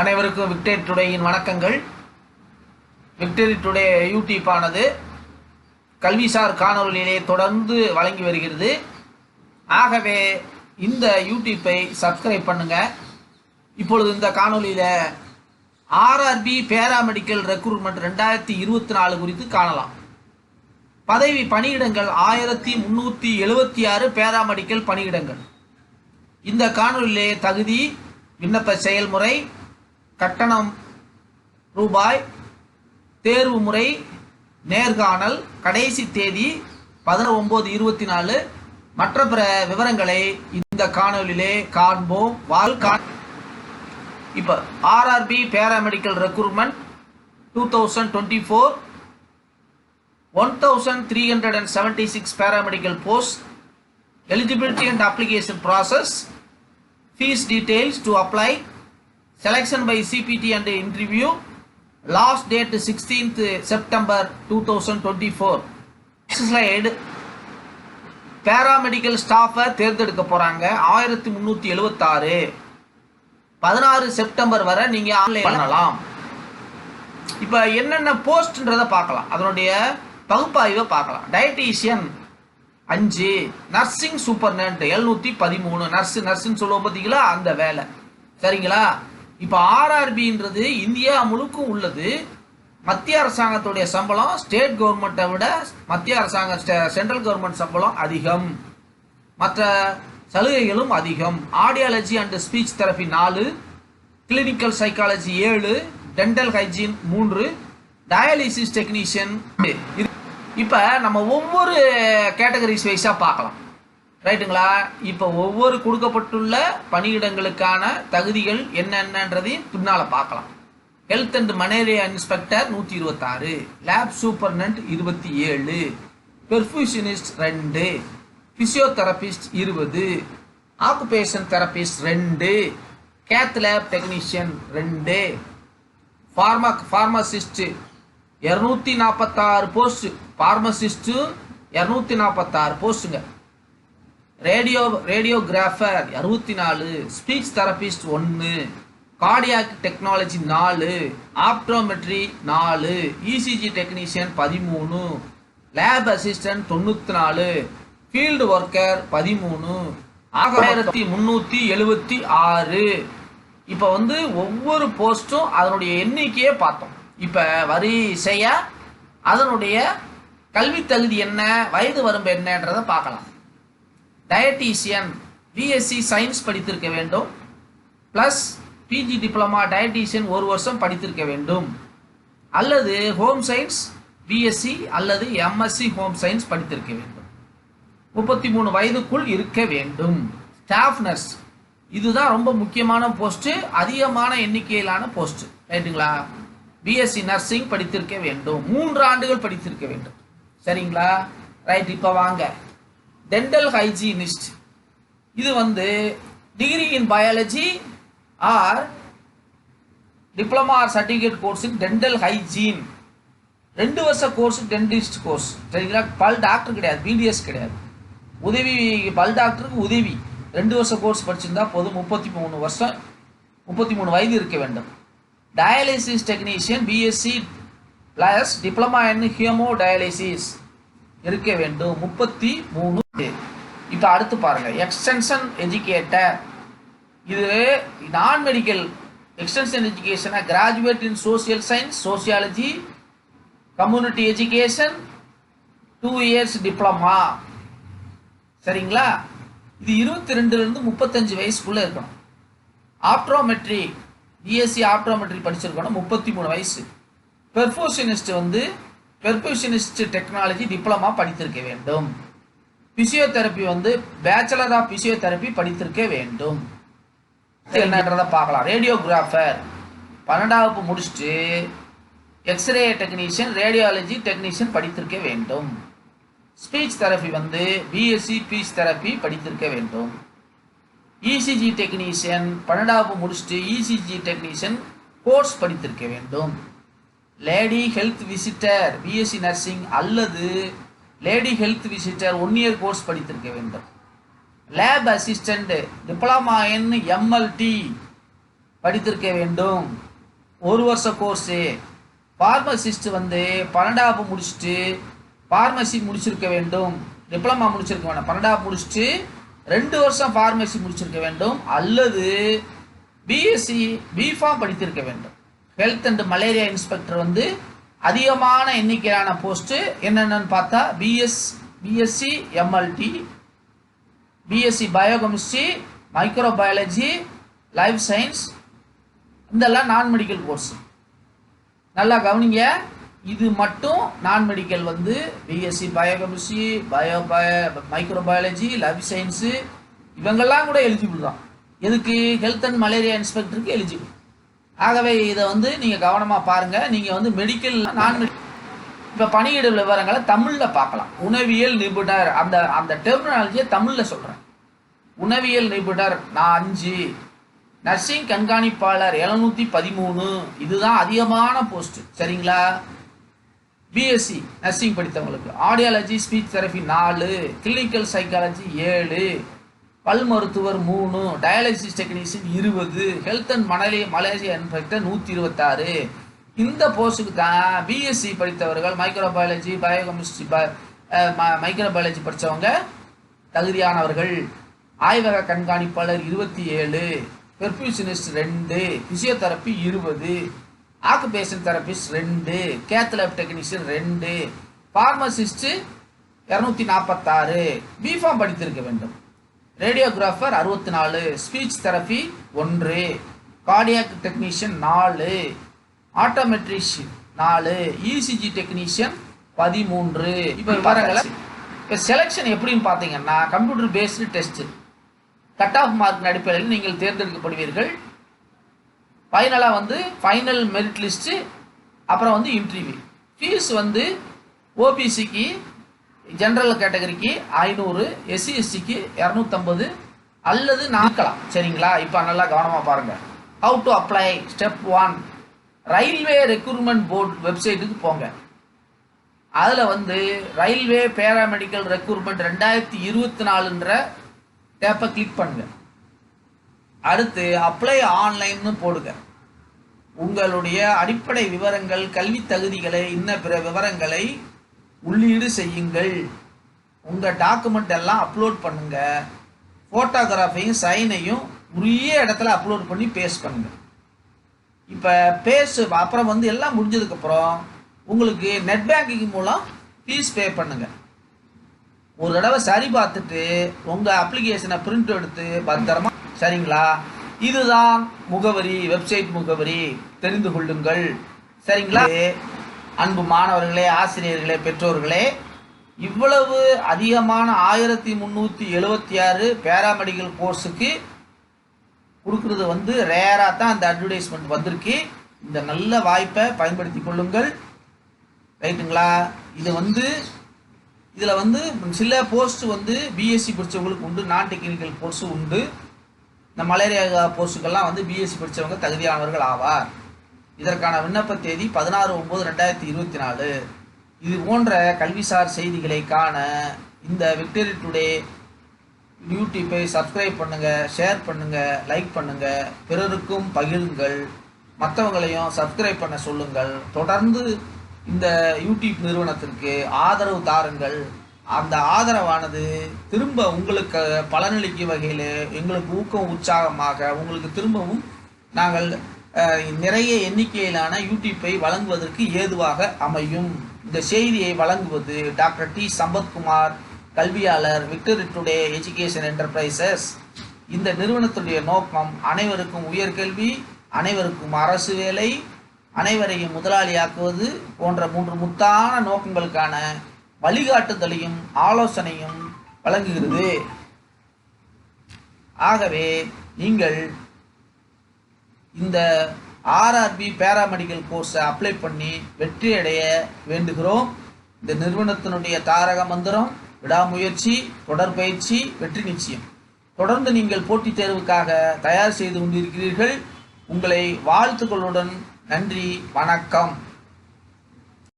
அனைவருக்கும் விக்டரி டுடேயின் வணக்கங்கள். Victory today YouTube ஆனது கல்விசார் காணொலியிலே தொடர்ந்து வழங்கி வருகிறது. ஆகவே இந்த யூடியூப்பை சப்ஸ்கிரைப் பண்ணுங்க. இப்பொழுது இந்த காணொலியில் ஆர்ஆர்பி பேராமெடிக்கல் ரெக்ரூட்மெண்ட் ரெண்டாயிரத்தி இருபத்தி நாலு குறித்து காணலாம். பதவி பணியிடங்கள் ஆயிரத்தி முந்நூற்றி எழுபத்தி ஆறு பேராமெடிக்கல் பணியிடங்கள். இந்த காணொலியிலே தகுதி விண்ணப்ப செயல்முறை கட்டணம் ரூபாய் தேர்வு முறை நேர்காணல் கடைசி தேதி பதினொன்று ஒம்பது இருபத்தி நாலு மற்ற பிற விவரங்களை இந்த காணொலியிலே காண்போம். வால் கா இப்போ RRB paramedical recruitment two thousand twenty four one thousand three hundred and seventy six paramedical post eligibility and application process. Fees details to apply. Selection by cpt and interview. Last date 16th september 2024 slide. Paramedical ஸ்டாஃபை தேர்ந்தெடுக்க போறாங்க. ஆயிரத்தி முந்நூற்றி எழுபத்தாறு பதினாறு September வரை நீங்க online பண்ணலாம். இப்போ என்னென்ன போஸ்ட்ன்றதை பார்க்கலாம். அதனுடைய பகுப்பாய்வை பார்க்கலாம். டயட்டீஷியன் அஞ்சு நர்சிங் சூப்பர்னன்ட் எழுநூத்தி பதிமூணு. நர்ஸ் நர்ஸுன்னு சொல்லுவோம் பார்த்தீங்களா அந்த வேலை. சரிங்களா? இப்போ ஆர்ஆர்பின்றது இந்தியா முழுக்கும் உள்ளது. மத்திய அரசாங்கத்துடைய சம்பளம் ஸ்டேட் கவர்மெண்ட்டை விட மத்திய அரசாங்க சென்ட்ரல் கவர்மெண்ட் சம்பளம் அதிகம். மற்ற சலுகைகளும் அதிகம். ஆடியாலஜி அண்ட் ஸ்பீச் தெரப்பி நாலு கிளினிக்கல் சைக்காலஜி ஏழு டென்டல் ஹைஜீன் மூன்று டயாலிசிஸ் டெக்னீஷியன் இப்போ நம்ம ஒவ்வொரு கேட்டகரிஸ் வைஸாக பார்க்கலாம். ரைட்டுங்களா? இப்போ ஒவ்வொரு கொடுக்கப்பட்டுள்ள பணியிடங்களுக்கான தகுதிகள் என்னென்னன்றதையும் பின்னால் பார்க்கலாம். ஹெல்த் அண்ட் மலேரியா இன்ஸ்பெக்டர் நூற்றி இருபத்தாறு லேப் சூப்பர்னன்ட் இருபத்தி ஏழு பெர்ஃபியூஷனிஸ்ட் ரெண்டு ஃபிசியோதெரபிஸ்ட் இருபது ஆக்குபேஷன் தெரபிஸ்ட் ரெண்டு கேத் லேப் டெக்னீஷியன் ரெண்டு ஃபார்மா ஃபார்மசிஸ்ட் இரநூத்தி நாற்பத்தாறு போஸ்ட் ஃபார்மசிஸ்ட்டு இரநூத்தி நாற்பத்தாறு போஸ்ட்டுங்க ரேடியோ ரேடியோகிராஃபர் அறுபத்தி நாலு ஸ்பீச் தெரபிஸ்ட் ஒன்று கார்டியாக் டெக்னாலஜி நாலு ஆப்டோமெட்ரி நாலு இசிஜி டெக்னீஷியன் பதிமூணு லேப் அசிஸ்டன்ட் தொண்ணூற்றி நாலு ஃபீல்டு ஒர்க்கர் பதிமூணு ஆயிரத்தி முந்நூற்றி எழுபத்தி ஆறு. இப்போ வந்து ஒவ்வொரு போஸ்ட்டும் அதனுடைய எண்ணிக்கையே பார்த்தோம். இப்போ வரிசையா அதனுடைய கல்வி தகுதி என்ன வயது வரம்பு என்னன்றதை பார்க்கலாம். டயட்டீஷியன் பிஎஸ்சி சயின்ஸ் படித்திருக்க வேண்டும். ப்ளஸ் பிஜி டிப்ளமா டயட்டீஷியன் ஒரு வருஷம் படித்திருக்க வேண்டும். அல்லது ஹோம் சயின்ஸ் பிஎஸ்சி அல்லது எம்எஸ்சி ஹோம் சயின்ஸ் படித்திருக்க வேண்டும். முப்பத்தி மூணு வயதுக்குள் இருக்க வேண்டும். ஸ்டாஃப் நர்ஸ் இதுதான் ரொம்ப முக்கியமான போஸ்ட்டு அதிகமான எண்ணிக்கையிலான போஸ்ட்டு ரைட்டுங்களா பிஎஸ்சி நர்சிங் படித்திருக்க வேண்டும். மூன்று ஆண்டுகள் படித்திருக்க வேண்டும். சரிங்களா? ரைட் இப்போ வாங்க. டென்டல் ஹைஜீனிஸ்ட் இது வந்து degree in biology or diploma or certificate course in dental hygiene ரெண்டு வருஷ கோர்ஸ் டென்டிஸ்ட் கோர்ஸ் சரிங்களா? பல் டாக்டர் கிடையாது பிடிஎஸ் கிடையாது. உதவி பல் டாக்டருக்கு உதவி. ரெண்டு வருஷம் கோர்ஸ் படிச்சிருந்தா போதும் முப்பத்தி மூணு வருஷம் முப்பத்தி மூணு வயது இருக்க வேண்டும். Dialysis technician BSc plus diploma in haemodialysis இருக்க வேண்டும். முப்பத்தி மூணு இப்போ அடுத்து பாருங்கள் எக்ஸ்டென்ஷன் எஜுகேட்டர் இது நான் மெடிக்கல் எக்ஸ்டென்ஷன் எஜுகேஷனை graduate in social science sociology community education two years diploma சரிங்களா? இது இருபத்தி ரெண்டுலேருந்து முப்பத்தஞ்சு வயசுக்குள்ளே இருக்கணும். ஆப்ட்ரோமெட்ரி பிஎஸ்சி ஆப்ட்ரோமெட்ரி படிச்சிருக்கணும். முப்பத்தி மூணு வயசு. பெர்ஃபோஷனிஸ்ட் வந்து பெர்ஃபோஷனிஸ்ட் டெக்னாலஜி டிப்ளமா படித்திருக்க வேண்டும். பிசியோதெரப்பி வந்து பேச்சுலர் ஆஃப் பிசியோதெரப்பி படித்திருக்க வேண்டும். என்னன்றதை பார்க்கலாம். ரேடியோகிராஃபர். பன்னெண்டாம் வகுப்பு முடிச்சுட்டு எக்ஸ்ரே டெக்னீஷியன் ரேடியாலஜி டெக்னீஷியன் படித்திருக்க வேண்டும். ஸ்பீச் தெரப்பி வந்து பிஎஸ்சி ஸ்பீச் தெரப்பி படித்திருக்க வேண்டும். இசிஜி டெக்னீஷியன் பன்னெண்டாவது முடிச்சுட்டு இசிஜி டெக்னீஷியன் கோர்ஸ் படித்திருக்க வேண்டும். Lady health visitor BSc nursing அல்லது lady health visitor one year course படித்திருக்க வேண்டும். Lab assistant diploma in MLT படித்திருக்க வேண்டும். ஒரு வருஷ கோர்ஸு ஃபார்மசிஸ்ட் வந்து பன்னெண்டாவது முடிச்சுட்டு ஃபார்மசி முடிச்சிருக்க வேண்டும். டிப்ளமா முடிச்சிருக்க வேண்டாம் பன்னெண்டாவது முடிச்சுட்டு ரெண்டு வருஷம் ஃபார்மசி முடிச்சிருக்க வேண்டும். அல்லது பிஎஸ்சி பிஃபார்ம் படித்திருக்க வேண்டும். ஹெல்த் அண்ட் மலேரியா இன்ஸ்பெக்டர் வந்து அதிகமான எண்ணிக்கையிலான போஸ்ட்டு என்னென்னு பார்த்தா BS BSc MLT BSc biochemistry microbiology life science இதெல்லாம் நான் மெடிக்கல் கோர்ஸ் நல்லா கவனிங்க. இது மட்டும் நான் மெடிக்கல் வந்து பிஎஸ்சி பயோகெமிஸ்ட்ரி பயோ பய மைக்ரோபயாலஜி லைஃப் சயின்ஸு இவங்கெல்லாம் கூட எலிஜிபிள் தான். எதுக்கு? ஹெல்த் அண்ட் மலேரியா இன்ஸ்பெக்டருக்கு எலிஜிபிள் ஆகவே இதை வந்து நீங்கள் கவனமாக பாருங்கள் நீங்கள் வந்து மெடிக்கல் நான் இப்போ பணியிட விவரங்களை தமிழில் பார்க்கலாம். உணவியல் நிபுணர் அந்த அந்த டெர்மினாலஜியை தமிழில் சொல்கிறேன் உணவியல் நிபுணர் நான் அஞ்சு. நர்சிங் கண்காணிப்பாளர் எழுநூற்றி பதிமூணு. இதுதான் அதிகமான போஸ்ட் சரிங்களா? பிஎஸ்சி நர்சிங் படித்தவங்களுக்கு. ஆடியாலஜி ஸ்பீச் தெரபி நாலு. கிளினிக்கல் சைக்காலஜி ஏழு. பல் மருத்துவர் மூணு டயாலிசிஸ் டெக்னீஷியன் இருபது ஹெல்த் அண்ட் மணலி மலேசியா இன்ஃபெக்டர் நூற்றி இருபத்தாறு இந்த போஸ்ட்டுக்கு தான் பிஎஸ்சி படித்தவர்கள் மைக்ரோபயாலஜி பயோகெமிஸ்ட்ரி மைக்ரோபயாலஜி படித்தவங்க தகுதியானவர்கள். ஆய்வக கண்காணிப்பாளர் இருபத்தி ஏழு பெர்ஃபியூஷனிஸ்ட் ரெண்டு பிசியோதெரப்பி இருபது ஆக்குபேஷன் தெரபிஸ்ட் ரெண்டு கேத்லேப் டெக்னீஷியன் ரெண்டு ஃபார்மசிஸ்ட்டு இரநூத்தி நாற்பத்தாறு பிஃபார்ம் படித்திருக்க வேண்டும். ரேடியோகிராஃபர் அறுபத்தி நாலு ஸ்பீச் தெரப்பி ஒன்று கார்டியாக் டெக்னீஷியன் நாலு ஆட்டோமெட்ரிஷியன் நாலு இசிஜி டெக்னீஷியன் பதிமூன்று. இப்போ பாருங்கள இப்போ செலெக்ஷன் எப்படின்னு பார்த்தீங்கன்னா computer based test cut off mark அடிப்படையில் நீங்கள் தேர்ந்தெடுக்கப்படுவீர்கள். ஃபைனலாக வந்து ஃபைனல் மெரிட் லிஸ்ட்டு அப்புறம் வந்து இன்டர்வியூ ஃபீஸ் வந்து ஓபிசிக்கு ஜென்ரல் கேட்டகரிக்கு ஐநூறு எஸ்சி எஸ்சிக்கு இரநூத்தம்பது அல்லது நாக்கலாம் சரிங்களா? இப்போ நல்லா கவனமாக பாருங்கள் how to apply step one railway recruitment board வெப்சைட்டுக்கு போங்க. அதில் வந்து ரயில்வே பேராமெடிக்கல் ரெக்ரூட்மெண்ட் ரெண்டாயிரத்தி இருபத்தி நாலுன்ற டேப்பை கிளிக் பண்ணுங்க. அடுத்து அப்ளை ஆன்லைன்னு போடுங்க. உங்களுடைய அடிப்படை விவரங்கள் கல்வி தகுதிகளை இன்ன பிற விவரங்களை உள்ளீடு செய்யுங்கள். உங்கள் டாக்குமெண்ட் எல்லாம் அப்லோட் பண்ணுங்க. ஃபோட்டோகிராஃபையும் சைனையும் உரிய இடத்துல அப்லோட் பண்ணி பேஸ் பண்ணுங்க. இப்போ பேஸ் அப்புறம் வந்து எல்லாம் முடிஞ்சதுக்கப்புறம் உங்களுக்கு நெட் பேங்கிங் மூலம் ஃபீஸ் பே பண்ணுங்கள் ஒரு தடவை சரி பார்த்துட்டு உங்கள் அப்ளிகேஷனை பிரிண்ட் எடுத்து பத்திரமா சரிங்களா? இதுதான் முகவரி வெப்சைட் முகவரி. தெரிந்து கொள்ளுங்கள். சரிங்களா? அன்பு மாணவர்களே ஆசிரியர்களே பெற்றோர்களே இவ்வளவு அதிகமான ஆயிரத்தி முந்நூற்றி எழுபத்தி ஆறு பேராமெடிக்கல் கோர்ஸுக்கு கொடுக்குறது வந்து ரேராக தான் அந்த அட்வர்டைஸ்மெண்ட் வந்திருக்கு. இந்த நல்ல வாய்ப்பை பயன்படுத்தி கொள்ளுங்கள். ரைட்டுங்களா? இது வந்து இதில் வந்து சில போஸ்ட் வந்து பிஎஸ்சி படித்தவங்களுக்கு உண்டு நான் டெக்னிக்கல் கோர்ஸும் உண்டு. இந்த மலேரியா போஸ்ட்டுக்கெல்லாம் வந்து பிஎஸ்சி படித்தவங்க தகுதியானவர்கள் ஆவார். இதற்கான விண்ணப்ப தேதி பதினாறு ஒம்பது ரெண்டாயிரத்தி இருபத்தி நாலு. இது போன்ற கல்விசார் செய்திகளை காண இந்த விக்டரி டுடே யூடியூப்பை சப்ஸ்கிரைப் பண்ணுங்கள் ஷேர் பண்ணுங்கள் லைக் பண்ணுங்கள் பிறருக்கும் பகிருங்கள். மற்றவங்களையும் சப்ஸ்கிரைப் பண்ண சொல்லுங்கள். தொடர்ந்து இந்த யூடியூப் நிறுவனத்திற்கு ஆதரவு தாருங்கள். அந்த ஆதரவானது திரும்ப உங்களுக்கு பலனளிக்கும் வகையில் எங்களுக்கு ஊக்கம் உற்சாகமாக உங்களுக்கு திரும்பவும் நாங்கள் நிறைய எண்ணிக்கையிலான யூடியூப்பை வழங்குவதற்கு ஏதுவாக அமையும். இந்த செய்தியை வழங்குவது டாக்டர் டி. சம்பத்குமார் கல்வியாளர் விக்டரி டுடே எஜுகேஷன் என்டர்பிரைசஸ் இந்த நிறுவனத்துடைய நோக்கம் அனைவருக்கும் உயர்கல்வி அனைவருக்கும் அரசு வேலை அனைவரையும் முதலாளியாக்குவது போன்ற மூன்று முத்தான நோக்கங்களுக்கான வழிகாட்டுதலையும் ஆலோசனையும் வழங்குகிறது. ஆகவே நீங்கள் இந்த ஆர்ஆர்பி பேராமெடிக்கல் கோர்ஸை அப்ளை பண்ணி வெற்றி அடைய வேண்டுகிறோம். இந்த நிறுவனத்தினுடைய தாரக மந்திரம் விடாமுயற்சி தொடர்பயிற்சி வெற்றி நிச்சயம். தொடர்ந்து நீங்கள் போட்டித் தேர்வுக்காக தயார் செய்து கொண்டிருக்கிறீர்கள். உங்களை வாழ்த்துக்களுடன் நன்றி வணக்கம்.